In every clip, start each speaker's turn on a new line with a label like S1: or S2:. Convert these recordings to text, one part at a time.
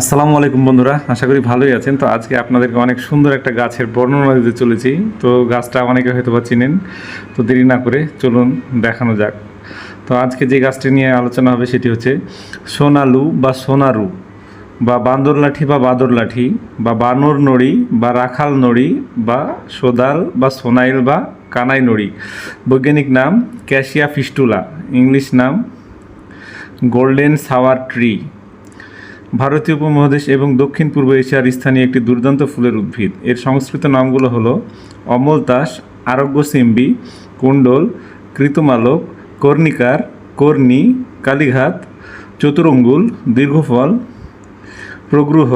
S1: আসসালামু আলাইকুম বন্ধুরা, আশা করি ভালোই আছেন। তো আজকে আপনাদেরকে অনেক সুন্দর একটা গাছের বর্ণনা দিতে চলেছি। তো গাছটা অনেকে হয়তো বা চিনেন, তো দেরি না করে চলুন দেখানো যাক। তো আজকে যে গাছটি নিয়ে আলোচনা হবে সেটি হচ্ছে সোনালু বা সোনারু বা বান্দর লাঠি বা বাদর লাঠি বা বানর নড়ি বা রাখাল নড়ি বা সোদাল বা সোনাইল বা কানাই নড়ি। বৈজ্ঞানিক নাম ক্যাশিয়া ফিস্টুলা, ইংলিশ নাম গোল্ডেন সাওয়ার ট্রি। ভারতীয় উপমহাদেশ এবং দক্ষিণ পূর্ব এশিয়ার স্থানীয় একটি দুর্দান্ত ফুলের উদ্ভিদ। এর সংস্কৃত নামগুলো হলো অমলতাস আরোগ্য সিম্বি, কুণ্ডল, কৃতমালক, কর্ণিকার, কর্ণি, কালীঘাত, চতুরঙ্গুল, দীর্ঘফল, প্রগ্রহ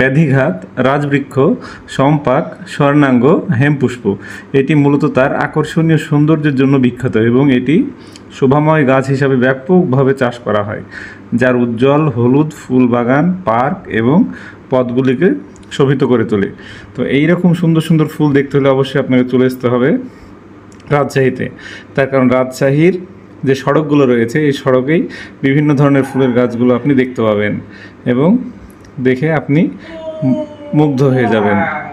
S1: ব্যাধিঘাত, রাজবৃক্ষ সম্পাক স্বর্ণাঙ্গ, হেমপুষ্প। এটি মূলত তার আকর্ষণীয় সৌন্দর্যের জন্য বিখ্যাত এবং এটি শোভাময় গাছ হিসাবে ব্যাপকভাবে চাষ করা হয়, যার উজ্জ্বল হলুদ ফুল বাগান পার্ক এবং পথগুলিকে শোভিত করে তোলে। তো এই রকম সুন্দর সুন্দর ফুল দেখতে হলে অবশ্যই আপনাকে চলে আসতে হবে রাজশাহীতে। তার কারণ রাজশাহীর যে সড়কগুলো রয়েছে, এই সড়কেই বিভিন্ন ধরনের ফুলের গাছগুলো আপনি দেখতে পাবেন এবং দেখে আপনি মুগ্ধ হয়ে যাবেন।